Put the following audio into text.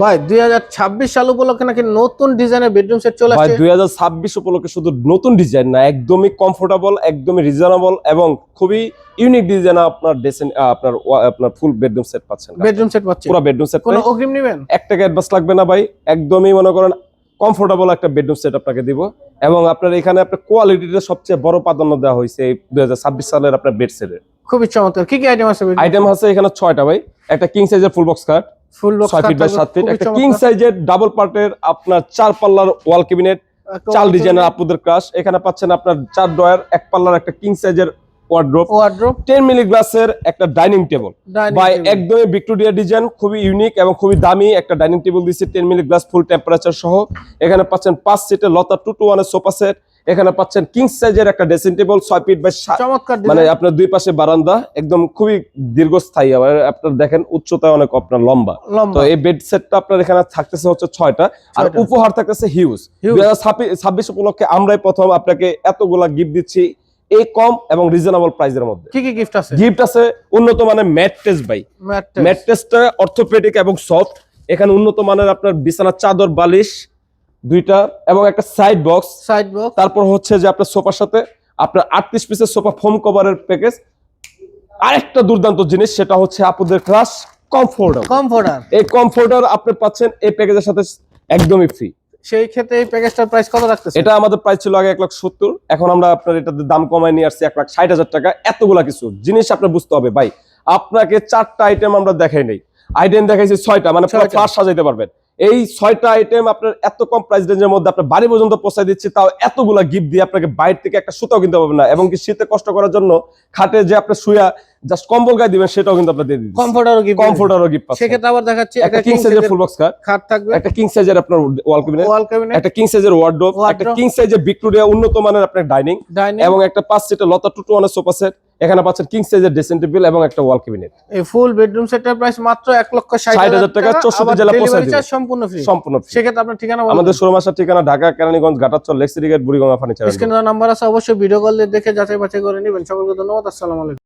ভাই দুই হাজার ছাব্বিশ সাল উপলক্ষে নাকি নতুন ডিজাইনের বেডরুম সেট চলে ভাই আসছে? দুই হাজার ছাব্বিশ উপলক্ষে শুধু নতুন ডিজাইন না একদমই কমফোর্টেবল একদমই রিজনেবল এবং খুবই ইউনিক ডিজাইন আপনার ডেসেন আপনার আপনার ফুল বেডরুম সেট পাচ্ছেন। বেডরুম সেট পাচ্ছি পুরো বেডরুম সেট কোনো অগ্রিম নেবেন? এক টাকা অ্যাডভান্স লাগবে না ভাই একদমই মনে করেন কমফোর্টেবল একটা বেডরুম সেট আপনাকে দিব। এবং আপনার এখানে আপনার কোয়ালিটিটা সবচেয়ে বড় প্রাধান্য দেওয়া হয়েছে এই দুই হাজার ছাব্বিশ সালের আপনার বেড সেটের খুবই চমৎকার। কি কি আইটেম আছে? আইটেম আছে এখানে ছয়টা ভাই একটা কিং সাইজের ফুল বক্স খাট ফুল বক্স ছয় ফিট বাই সাত ফিট একটা কিং সাইজের ডাবল পার্টের আপনার চার পাল্লার ওয়াল ক্যাবিনেট চাল ডিজাইনের আপুদের ক্রাশ এখানে পাচ্ছেন আপনার চার ডয়ার এক পাল্লার একটা কিং সাইজের ওয়ার্ড্রোপ ওয়ার্ড্রোপ টেন মিলি গ্লাসের একটা ডাইনিং টেবিল বাই একদমই ভিক্টোরিয়া ডিজাইন খুবই ইউনিক এবং খুবই দামি একটা dining table ten milli glass full temperature সহ। এখানে পাচ্ছেন পাঁচ সিটের লতা টু টু ওয়ানের সোফা সেট এখানে পাচ্ছেন কিং সাইজের একটা ড্রেসিং টেবিল ছয় ফিট বাই চমৎকার মানে আপনার দুই পাশে বারান্দা একদম খুবই দীর্ঘস্থায়ী। আবার আপনার দেখেন উচ্চতা অনেক আপনার লম্বা। তো এই বেড সেটটা আপনার এখানে থাকতেছে হচ্ছে ছয়টা। আর উপহার থাকতেছে হিউজ দুই ছাব্বিশ উপলক্ষে আমরাই প্রথম আপনাকে এতগুলা গিফট দিচ্ছি এই কম এবং রিজনেবল প্রাইসের মধ্যে। কি কি গিফট আছে? গিফট আছে উন্নত মানের ম্যাট্রেস বাই ম্যাট্রেস ম্যাট্রেসটা অর্থোপেডিক এবং সফট এখানে উন্নত মানের আপনার বিছানার চাদর বালিশ দুইটা এবং একটা সাইড বক্স সাইড বক্স তারপর হচ্ছে যে আপনার সোফার সাথে আপনার আটত্রিশ পিসের সোফা ফোম কভারের প্যাকেজ আরেকটা দুর্দান্ত জিনিস সেটা হচ্ছে আপনাদের ক্লাস কমফোর্টার কমফোর্টার এই কমফোর্টার আপনি পাচ্ছেন এই প্যাকেজের সাথে একদমই ফ্রি সেই ক্ষেত্রে এই প্যাকেজটার প্রাইস কত রাখতেছে এটা আমাদের প্রাইস ছিল আগে এক লাখ সত্তর। এখন আমরা আপনার এটাতে দাম কমায় নিয়ে আসছি এক লাখ ষাট হাজার টাকা। এতগুলা কিছু জিনিস আপনার বুঝতে হবে। ভাই আপনাকে চারটা আইটেম আমরা দেখাই নাই। আইটেম দেখাইছি ছয়টা মানে ছয়টা। সাজাইতে পারবেন। এই ছয়টা আইটেম আপনার এত কম প্রাইস রেঞ্জের মধ্যে আপনার বাড়ি পর্যন্ত পৌঁছায় দিচ্ছি তাও এতগুলা গিফট দিয়ে আপনাকে বাইরে থেকে একটা সুতাও কিনতে পারবেন না এবং কি শীতে কষ্ট করার জন্য খাটে যে আপনার শুয়া জাস্ট কম্বল গায়ে দিবেন সেটাও কিন্তু আপনার দিয়ে দিচ্ছি। কমফোর্টারও গিফট কমফোর্টারও গিফট পাচ্ছেন। সেক্ষেত্রে আবার দেখাচ্ছি একটা কিং সাইজের ফুল বক্স খাট খাট থাকবে। একটা কিং সাইজের আপনার ওয়াল ক্যাবিনেট ওয়াল ক্যাবিনেট একটা কিং সাইজের ওয়ার্ডরোব একটা কিং সাইজের ভিক্টোরিয়া উন্নত মানের আপনার ডাইনিং ডাইনিং এবং একটা পাঁচ সিটের লতা টুটু ওয়ানের সোফা সেট এখানে পাচ্ছেন কিং সাইজের ড্রেসিং টেবিল এবং একটা ওয়াল ক্যাবিনেট এই ফুল বেডরুম সেটের প্রাইস মাত্র 1 লক্ষ ষাট 60,000 হাজার টাকা, টাকা 64 জেলা পৌঁছে দিবে। সম্পূর্ণ ফ্রি সম্পূর্ণ ফ্রি সেক্ষেত্রে আপনার ঠিকানা বলুন। আমাদের শোরুম আসার ঠিকানা ঢাকা কেরানীগঞ্জ ঘাটাচল লেক্সিরিগেট বুড়িগঙ্গা ফার্নিচার। স্ক্রিনে নাম্বার আছে অবশ্যই ভিডিও কল দিয়ে দেখে যাচাই বাছাই করে নেবেন। সকলকে ধন্যবাদ আসসালামু আলাইকুম।